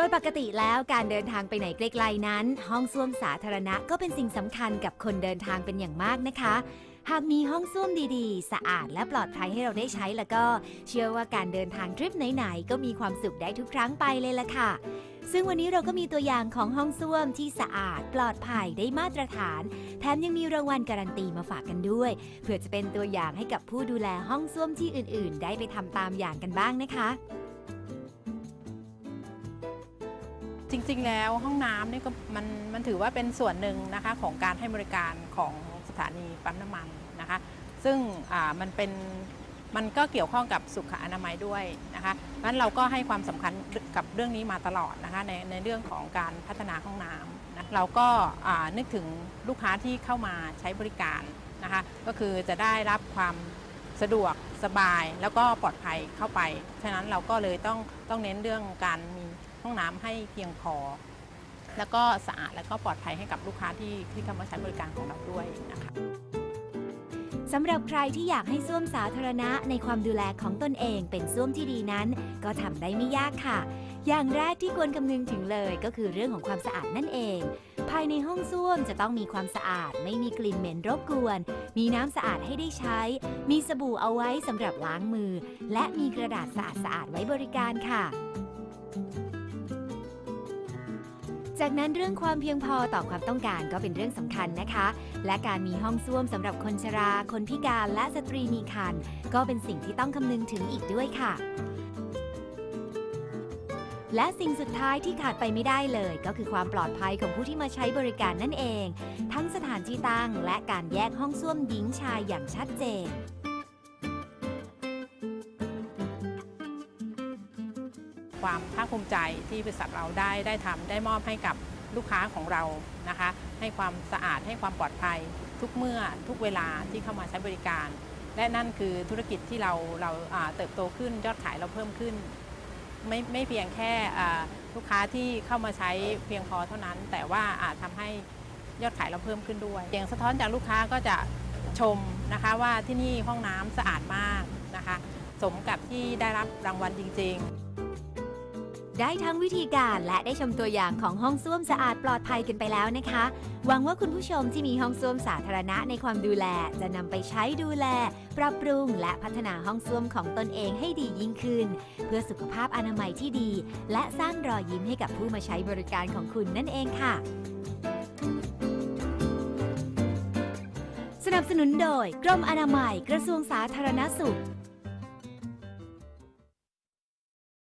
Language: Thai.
โดยปกติแล้วการเดินทางไปไหนไกลๆนั้น ห้องส้วมสาธารณะก็เป็นสิ่งสำคัญกับคนเดินทางเป็นอย่างมากนะคะ หากมีห้องส้วมดีๆ สะอาดและปลอดภัยให้เราได้ใช้แล้วก็ เชื่อว่าการเดินทางทริปไหนๆ ก็มีความสุขได้ทุกครั้งไปเลยล่ะค่ะ ซึ่งวันนี้เราก็มีตัวอย่างของห้องส้วมที่สะอาด ปลอดภัยได้มาตรฐาน แถมยังมีรางวัลการันตีมาฝากกันด้วย เพื่อจะเป็นตัวอย่างให้กับผู้ดูแลห้องส้วมที่อื่น ๆ ได้ไปทำตามอย่างกันบ้างนะคะ จริงๆแล้วห้องน้ำนี่ก็มันมันถือว่าเป็นส่วนหนึ่งนะคะของการให้บริการของสถานีปั๊มน้ำมันนะคะ ซึ่งมันเป็นมันก็เกี่ยวข้องกับสุขอนามัยด้วยนะคะงั้นเราก็ให้ความสำคัญกับเรื่องนี้มาตลอดนะคะในในเรื่องของการพัฒนาห้องน้ำนะเราก็นึกถึงลูกค้าที่เข้ามาใช้บริการนะคะก็คือจะได้รับความสะดวกสบายแล้วก็ปลอดภัยเข้าไป ฉะนั้นเราก็เลยต้องต้องเน้นเรื่องการมี ห้องน้ำให้เพียงพอ แล้วก็สะอาดแล้วก็ปลอดภัยให้กับลูกค้าที่ที่เข้ามาใช้บริการของเราด้วยนะคะสำหรับใครที่อยากให้ส้วมสาธารณะในความดูแลของตนเองเป็นส้วมที่ดีนั้น ก็ทำได้ไม่ยากค่ะ อย่างแรกที่ควรคำนึงถึงเลยก็คือเรื่องของความสะอาดนั่นเอง ภายในห้องส้วมจะต้องมีความสะอาด ไม่มีกลิ่นเหม็นรบกวน มีน้ำสะอาดให้ได้ใช้ มีสบู่เอาไว้สำหรับล้างมือ และมีกระดาษสะอาดๆไว้บริการค่ะ จากนั้นเรื่องความเพียงพอต่อความต้องการก็เป็นเรื่องสำคัญนะคะ และการมีห้องส้วมสำหรับคนชรา คนพิการและสตรีมีครรภ์ก็เป็นสิ่งที่ต้องคำนึงถึงอีกด้วยค่ะ และสิ่งสุดท้ายที่ขาดไปไม่ได้เลย ก็คือความปลอดภัยของผู้ที่มาใช้บริการนั่นเอง ทั้งสถานที่ตั้งและการแยกห้องส้วมหญิงชายอย่างชัดเจน ความภาคภูมิใจที่บริษัทเราได้ได้ทำได้มอบให้กับลูกค้าของเรานะคะ ให้ความสะอาดให้ความปลอดภัย ทุกเมื่อทุกเวลาที่เข้ามาใช้บริการ และนั่นคือธุรกิจที่เราเราอ่าเติบโตขึ้นยอดขายเราเพิ่มขึ้น ไม่ไม่เพียงแค่ลูกค้าที่เข้ามาใช้เพียงพอเท่านั้น แต่ว่าอาจทำให้ยอดขายเราเพิ่มขึ้นด้วยอย่างสะท้อนจากลูกค้าก็จะชมนะคะว่าที่นี่ห้องน้ำสะอาดมากนะคะ สมกับที่ได้รับรางวัลจริง ๆ ได้ทั้งวิธีการและได้ชมตัวอย่างของห้องส้วมสะอาดปลอดภัยกันไปแล้วนะคะ หวังว่าคุณผู้ชมที่มีห้องส้วมสาธารณะในความดูแล จะนำไปใช้ดูแล ปรับปรุง และพัฒนาห้องส้วมของตนเองให้ดียิ่งขึ้น เพื่อสุขภาพอนามัยที่ดี และสร้างรอยยิ้มให้กับผู้มาใช้บริการของคุณนั่นเองค่ะ สนับสนุนโดยกรมอนามัยกระทรวงสาธารณสุข